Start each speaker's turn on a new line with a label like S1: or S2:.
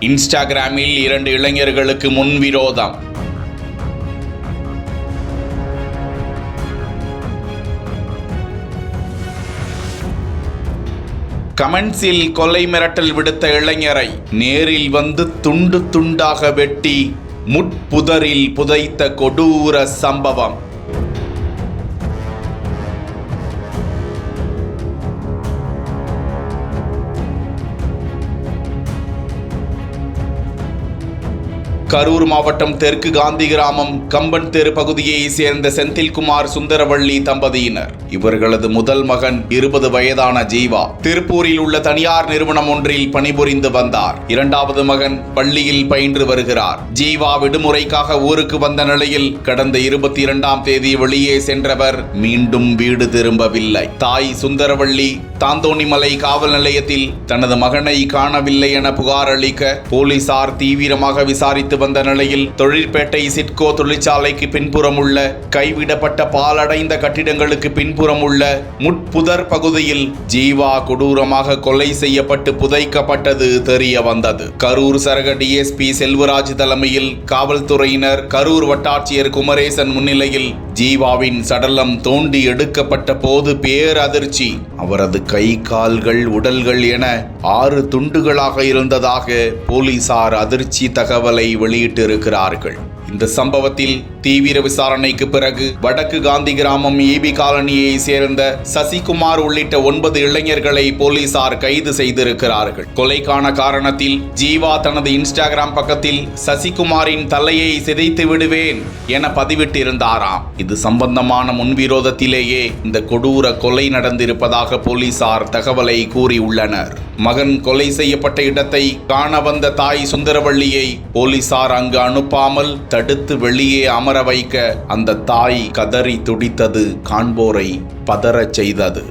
S1: இன்ஸ்டாகிராமில் இரண்டு இளைஞர்களுக்கு முன் விரோதம். கமெண்ட்ஸில் கொலை மிரட்டல் விடுத்த இளைஞரை நேரில் வந்து துண்டு துண்டாக வெட்டி முட்புதரில் புதைத்த கொடூர சம்பவம். கரூர் மாவட்டம் தெற்கு காந்தி கிராமம் கம்பன் தெரு பகுதியை சேர்ந்த செந்தில்குமார் சுந்தரவள்ளி தம்பதியினர். இவர்களது முதல் மகன் இருபது வயதான ஜீவா. திருப்பூரில் உள்ள தனியார் நிறுவனம் ஒன்றில் பணிபுரிந்து வந்தார். இரண்டாவது மகன் பள்ளியில் பயின்று வருகிறார். ஜீவா விடுமுறைக்காக ஊருக்கு வந்த நிலையில் கடந்த இருபத்தி இரண்டாம் தேதி வெளியே சென்றவர் மீண்டும் வீடு திரும்பவில்லை. தாய் சுந்தரவள்ளி தாந்தோணிமலை காவல் நிலையத்தில் தனது மகனை காணவில்லை என புகார் அளிக்க போலீசார் தீவிரமாக விசாரித்து வந்த நிலையில் தொழிற்பேட்டை சிட்கோ தொழிற்சாலைக்கு பின்புறம் உள்ள கைவிடப்பட்ட பாலடைந்த கட்டிடங்களுக்கு பின்புறம் உள்ள முட்புதர் பகுதியில் ஜீவா கொடூரமாக கொலை செய்யப்பட்டு புதைக்கப்பட்டது தெரிய வந்தது. கரூர் சரக டிஎஸ்பி செல்வராஜ் தலைமையில் காவல்துறையினர் கரூர் வட்டாட்சியர் குமரேசன் முன்னிலையில் ஜீவாவின் சடலம் தோண்டி எடுக்கப்பட்ட போது பேரதிர்ச்சி. அவரது கை கால்கள் உடல்கள் என ஆறு துண்டுகளாக இருந்ததாக போலீசார் அதிர்ச்சி தகவலை வெளியிட்டிருக்கிறார்கள். இந்த சம்பவத்தில் தீவிர விசாரணைக்கு பிறகு வடக்கு காந்தி கிராமம் ஏபி காலனியை சேர்ந்த சசிகுமார் உள்ளிட்ட ஒன்பது இளைஞர்களை போலீசார் கைது செய்திருக்கிறார்கள். கொலைக்கான காரணத்தில் ஜீவா தனது இன்ஸ்டாகிராம் பக்கத்தில் சசிகுமாரின் தலையை சிதைத்து விடுவேன் என பதிவிட்டிருந்தாராம். இது சம்பந்தமான முன்விரோதத்திலேயே இந்த கொடூர கொலை நடந்திருப்பதாக போலீசார் தகவலை கூறியுள்ளனர். மகன் கொலை செய்யப்பட்ட இடத்தை காண வந்த தாய் சுந்தரவள்ளியை போலீசார் அங்கு அனுப்பாமல் தடுத்து வெளியே அமர வைக்க அந்த தாய் கதறி துடித்தது காண்போரை பதறச் செய்தது.